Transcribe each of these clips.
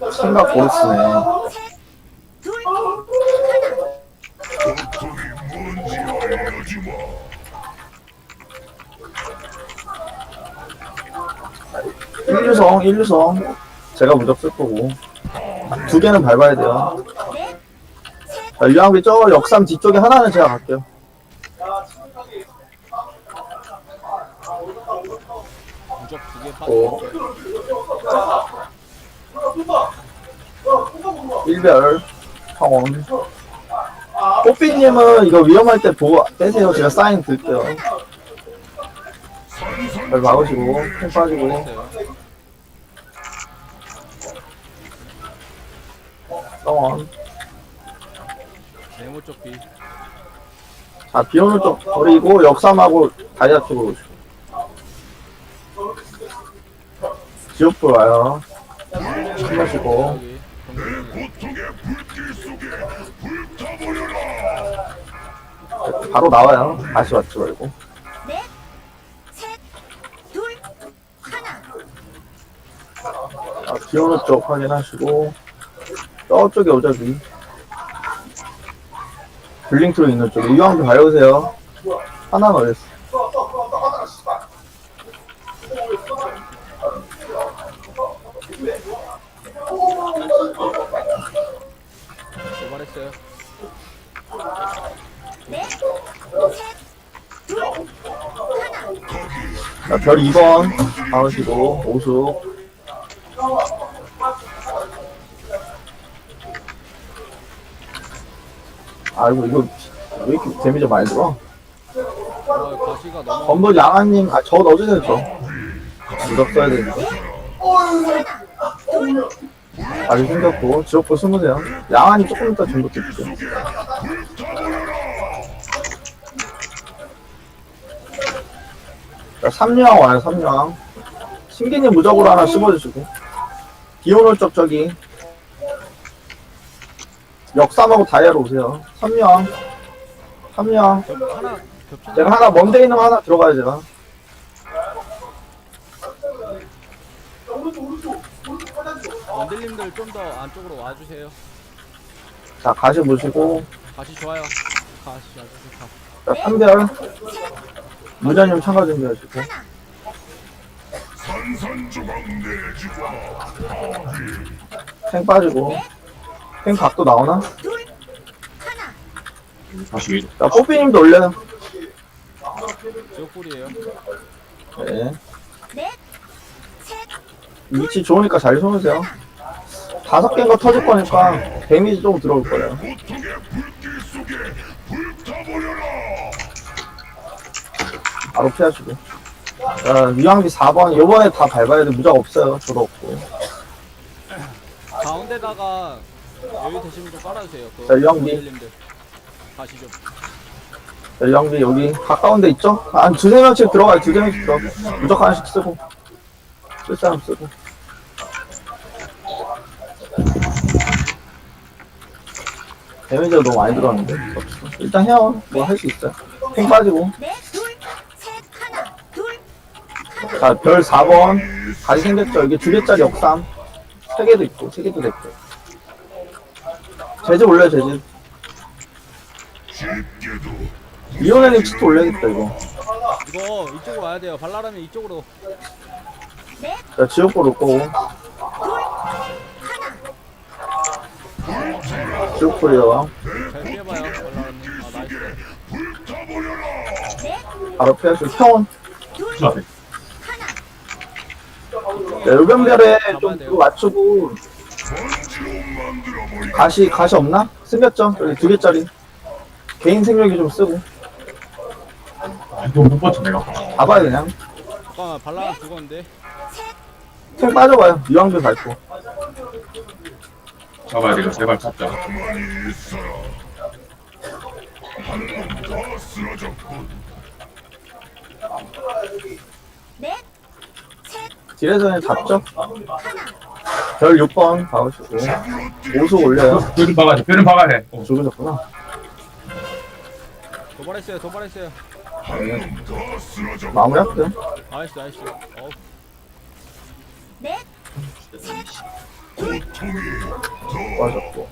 칼라 보스네. 일류성, 일류성. 제가 무적 쓸 거고. 두 개는 밟아야 돼요. 자, 유황비 저 역삼 뒤쪽에 하나는 제가 갈게요. 무적 1별 황원 뽀삐님은 이거 위험할 때 보고 빼세요. 제가 사인 드릴게요. 잘 막으시고 펜 빠지고. 성원 네모 쪽비 자 아, 비오는 쪽 버리고 역삼하고 다이아 쪽으로 지옥불 와요. 정리. 바로 나와요. 다시 왔지 말고. 넷, 셋, 둘, 하나. 자, 비 오는 쪽 확인하시고. 저쪽에 오자기. 블링트로 있는 쪽에. 유황도 가려오세요. 하나 넣었어. 도발했어요. 하나. 자, 별 2번. 가으시고, 오숙. 아이고, 이거, 왜 이렇게 데미지 많이 들어? 아, 가시가 너무 건물 양아님, 아, 저 넣어주세요, 저. 무적 써야 되니까. 아직 생겼고, 지옥불 숨으세요. 양아님 조금 이따 전부 드릴게요. 자, 삼류왕 와요, 삼류왕. 신기님 무적으로 하나 씹어주시고. 비 오는 쪽 저기. 역삼하고 다이아로 오세요. 하나 겹쳐. 제가 하나 먼데 있는 거 하나 들어가요 제가 원딜님들 좀 더 안쪽으로 와주세요. 자 가시 보시고 가시 좋아요. 가시 아주 좋다. 자 3별 무전님 참가 준비하시고 탱 빠지고 탱 각도 나오나? 다시 자 뽀삐님도 올려요 지옥불이에요. 네 위치 좋으니까 잘 쏘세요 다섯 개인 거 터질 거니까 데미지 좀 들어올 거예요. 바로 피하시고. 자 위황비 4번. 요번에 다 밟아야 돼. 무적 없어요. 저도 없고. 가운데다가 여유 되시면 좀 깔아주세요. 그 자, 유영미. 원딜님들. 가시 좀. 연령비 여기 가까운 데 있죠? 한 두세 명씩 들어가요. 두세 명씩 들어. 무적 하나씩 쓰고. 쓸 사람 쓰고 데미지가 너무 많이 들어왔는데? 일단 해요. 뭐할 수 있어요. 팽 빠지고. 자 별 4번. 다시 생겼죠? 여기 두 개짜리 역삼. 세 개도 있고 세 개도 됐고. 재즈 올려요 재즈. 이혼애님 치트 올려야겠다 이거. 이거 이쪽으로 와야 돼요. 발라라면 이쪽으로. 넷, 자 지옥볼 올 거고 지옥볼이요 잘 피해봐요. 발라라면. 아 나이스. 넷, 바로 피하시고 앞에 하나. 네, 좀 그거 맞추고 가시 가시 없나? 생겼죠? 여기 두 개짜리 개인 생명기 좀 쓰고 이거 못 봤죠 내가 봐봐요 그냥 잠깐만 발라라 죽었는데. 탱 빠져봐요 유황비 밟고 잡아야 돼요 제발 잡자 넷, 셋, 딜에서는 잡죠? 별 6번 박으시고 오수 올려요 뼈는 박아야 돼 뼈는 박아야 돼 어, 죽으셨구나 도발했어요. 도발했어요. 마무리 할게요 나이스 나이스. 어 넷, 셋, 둘, 맞았고.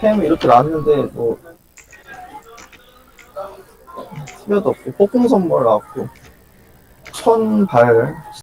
템 이렇게 나왔는데 뭐 티어도 없고 폭풍 선물 나왔고 천발